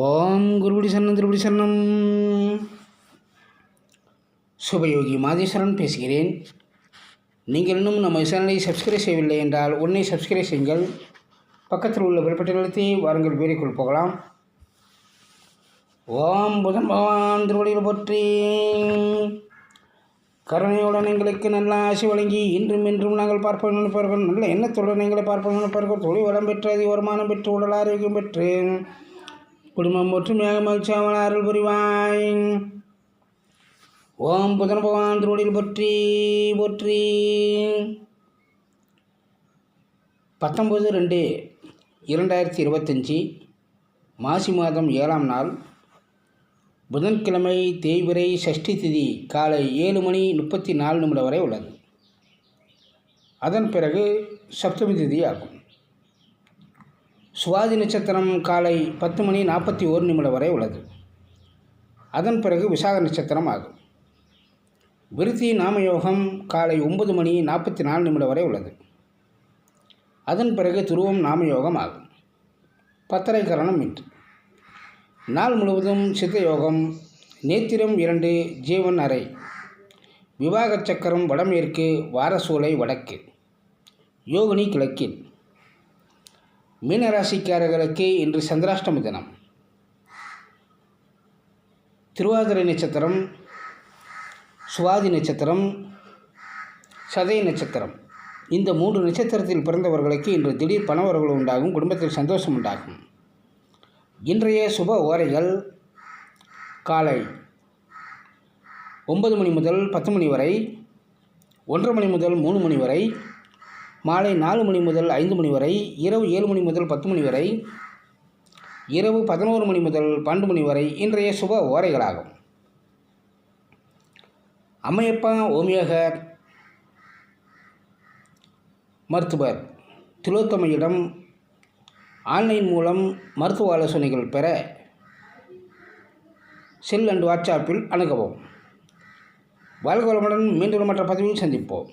ஓம் குருபடி சரணம் திருபடி சரணம். சுபயோகி மாதேஸ்வரன் பேசுகிறேன். நீங்கள் இன்னும் நம்ம சேனலை சப்ஸ்கிரைப் செய்யவில்லை என்றால் உடனே சப்ஸ்கிரைப் செய்யுங்கள். பக்கத்தில் உள்ள விருப்பத்தை நிலத்தை வாருங்கள் வீடியோக்குள் போகலாம். ஓம் புதன் பகவான் திருவடியில் போற்றி. கருணையுடன் எங்களுக்கு நல்ல ஆசை வழங்கி இன்றும் இன்றும் நாங்கள் பார்ப்போம் நினைப்பார்கள் நல்ல எண்ணத்துடன் எங்களை பார்ப்போம் நினைப்பார்கள் தொழில் வளம் பெற்று அதிக வருமானம் பெற்று உடல் ஆரோக்கியம் பெற்று குடும்பம் ஒற்றுமையாக மகிழ்ச்சியாக அருள் புரிவாய் ஓம் புதன் பகவான் திருவடியில் பொற்றி பொற்றி. பத்தொம்பது ரெண்டு இரண்டாயிரத்தி இருபத்தஞ்சி மாசி மாதம் ஏழாம் நாள். புதன்கிழமை தேய்பிரை சஷ்டி திதி காலை ஏழு மணி முப்பத்தி நாலு நிமிடம் வரை உள்ளது. அதன் பிறகு சப்தமி திதி ஆகும். சுவாதி நட்சத்திரம் காலை பத்து மணி நாற்பத்தி ஒரு நிமிடம் வரை உள்ளது. அதன் பிறகு விசாக நட்சத்திரம் ஆகும். விருத்தி நாமயோகம் காலை ஒன்பது மணி நாற்பத்தி நாலு நிமிடம் வரை உள்ளது. அதன் பிறகு துருவம் நாமயோகம் ஆகும். பத்தரை கரணம் இன்று. நாள் முழுவதும் சித்த யோகம் நேத்திரம் இரண்டு ஜீவன் அறை விவாக சக்கரம் வடமேற்கு வாரசூலை வடக்கு யோகினி கிழக்கில் மீனராசிக்காரர்களுக்கு இன்று சந்திராஷ்டமி தினம். திருவாதிரை நட்சத்திரம் சுவாதி நட்சத்திரம் சதய நட்சத்திரம். இந்த மூன்று நட்சத்திரத்தில் பிறந்தவர்களுக்கு இன்று திடீர் பணவர்கள் உண்டாகும் குடும்பத்தில் சந்தோஷம் உண்டாகும். இன்றைய சுப ஓரைகள் காலை ஒன்பது மணி முதல் பத்து மணி வரை ஒன்றரை மணி முதல் மூணு மணி வரை மாலை நாலு மணி முதல் ஐந்து மணி வரை இரவு ஏழு மணி முதல் பத்து மணி வரை இரவு பதினோரு மணி முதல் பன்னெண்டு மணி வரை இன்றைய சுப ஓரைகளாகும். அம்மையப்பா ஓமியக மருத்துவர் திலோத்தமையிடம் ஆன்லைன் மூலம் மருத்துவ ஆலோசனைகள் பெற செல் அண்ட் வாட்ஸ்அப்பில் அணுகவும். வாழ்வளமுடன் மீண்டும் மற்ற பதிவில் சந்திப்போம்.